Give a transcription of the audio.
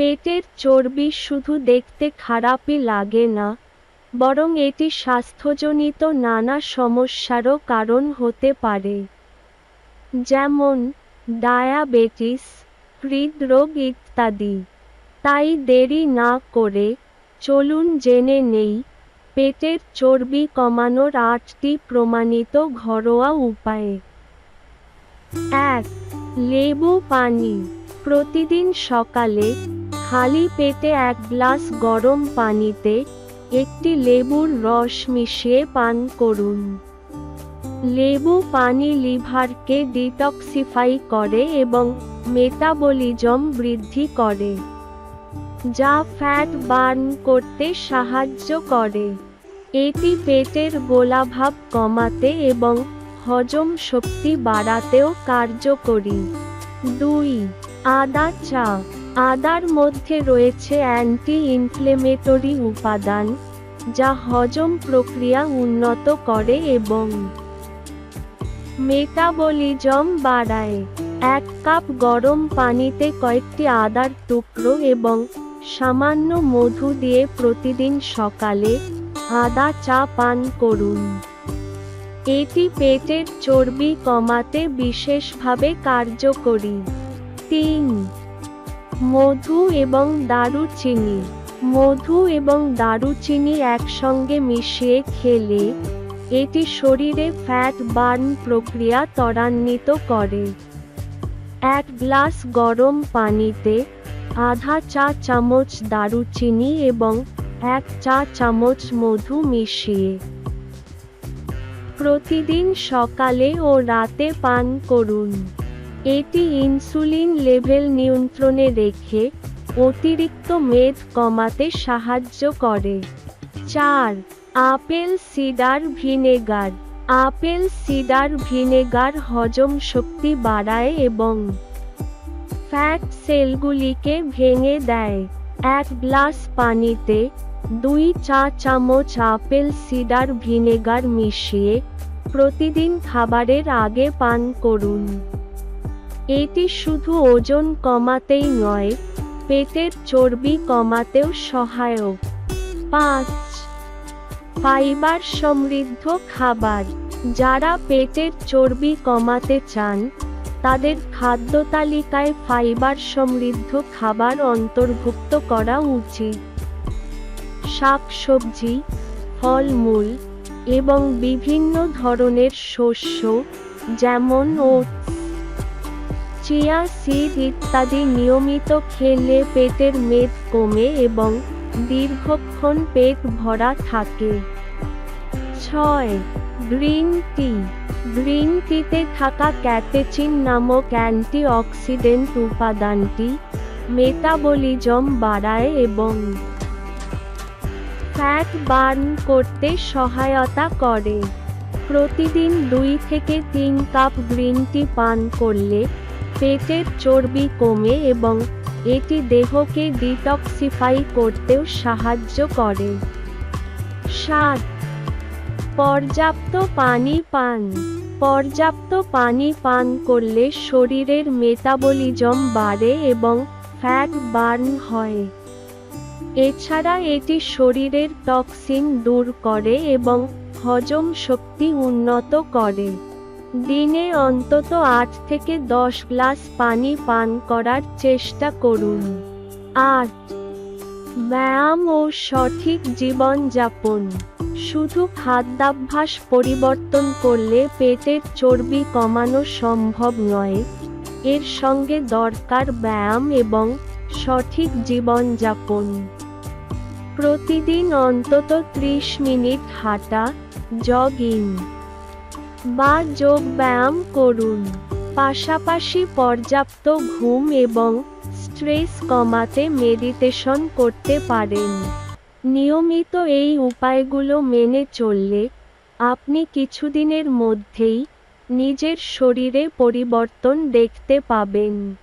পেটের চর্বি শুধু দেখতে খারাপই লাগে না, বরং এটি স্বাস্থ্যজনিত নানা সমস্যারও কারণ হতে পারে। যেমন, ডায়াবেটিস, হৃদরোগ ইত্যাদি। তাই দেরি না করে চলুন জেনে নেই, পেটের চর্বি কমানোর আটটি প্রমাণিত ঘরোয়া উপায়। এক, লেবু পানি। প্রতিদিন সকালে খালি পেটে এক গ্লাস গরম পানিতে একটি লেবুর রস মিশিয়ে পান করুন। লেবু পানি লিভারকে ডিটক্সিফাই করে এবং মেটাবলিজম বৃদ্ধি করে, যা ফ্যাট বার্ন করতে সাহায্য করে। এটি পেটের গোলাভাব কমাতে এবং হজম শক্তি বাড়াতেও কার্যকরী। দুই, আদা চা আদার মধ্যে রয়েছে অ্যান্টি ইনফ্লেমেটরি উপাদান, যা হজম প্রক্রিয়া উন্নত করে এবং মেটাবলিজম বাড়ায়। এক কাপ গরম পানিতে কয়েকটি আদার টুকরো এবং সামান্য মধু দিয়ে প্রতিদিন সকালে আদা চা পান করুন। এটি পেটের চর্বি কমাতে বিশেষভাবে কার্যকরী। তিন মধু এবং দারুচিনি। মধু এবং দারুচিনি একসঙ্গে মিশিয়ে খেলে এটি শরীরে ফ্যাট বার্ন প্রক্রিয়া ত্বরান্বিত করে। এক গ্লাস গরম পানিতে আধা চা চামচ দারুচিনি এবং এক চা চামচ মধু মিশিয়ে প্রতিদিন সকালে ও রাতে পান করুন। এটি ইনসুলিন লেভেল নিয়ন্ত্রণে রেখে অতিরিক্ত মেদ কমাতে সাহায্য করে। চার, apple cider vinegar. Apple cider vinegar হজম শক্তি বাড়ায় এবং ফ্যাট সেলগুলিকে ভেঙে দেয়। এক গ্লাস পানিতে দুই চা চামচ আপেল সিডার ভিনেগার মিশিয়ে প্রতিদিন খাবারের আগে পান করুন। এটি শুধু ওজন কমাতেই নয়, পেটের চর্বি কমাতেও সহায়ক। পাঁচ, ফাইবার সমৃদ্ধ খাবার। যারা পেটের চর্বি কমাতে চান, তাদের খাদ্য তালিকায় ফাইবার সমৃদ্ধ খাবার অন্তর্ভুক্ত করা উচিত। শাক শাকসবজি, ফলমূল এবং বিভিন্ন ধরনের শস্য, যেমন ওটস চিয়া সিড ইত্যাদি নিয়মিত খেলে পেটের মেদ কমে এবং দীর্ঘক্ষণ পেট ভরা থাকে। ছয়, গ্রিন টি। গ্রিন টিতে থাকা ক্যাটেচিন নামক অ্যান্টিঅক্সিডেন্ট উপাদানটি মেটাবলিজম বাড়ায় এবং ফ্যাট বার্ন করতে সহায়তা করে। প্রতিদিন দুই থেকে তিন কাপ গ্রিন টি পান করলে পেটের চর্বি কমে এবং এটি দেহকে ডিটক্সিফাই করতেও সাহায্য করে। সাত, পর্যাপ্ত পানি পান। পর্যাপ্ত পানি পান করলে শরীরের মেটাবলিজম বাড়ে এবং ফ্যাট বার্ন হয়। এছাড়া এটি শরীরের টক্সিন দূর করে এবং হজম শক্তি উন্নত করে। দিনে অন্তত আট থেকে দশ গ্লাস পানি পান করার চেষ্টা করুন। আট ব্যায়াম ও সঠিক জীবনযাপন। শুধু খাদ্যাভ্যাস পরিবর্তন করলে পেটের চর্বি কমানো সম্ভব নয়। এর সঙ্গে দরকার ব্যায়াম এবং সঠিক জীবনযাপন। প্রতিদিন অন্তত ত্রিশ মিনিট হাঁটা, জগিং বা যোগ ব্যায়াম করুন। পাশাপাশি পর্যাপ্ত ঘুম এবং স্ট্রেস কমাতে মেডিটেশন করতে পারেন। নিয়মিত এই উপায়গুলো মেনে চললে আপনি কিছুদিনের মধ্যেই নিজের শরীরে পরিবর্তন দেখতে পাবেন।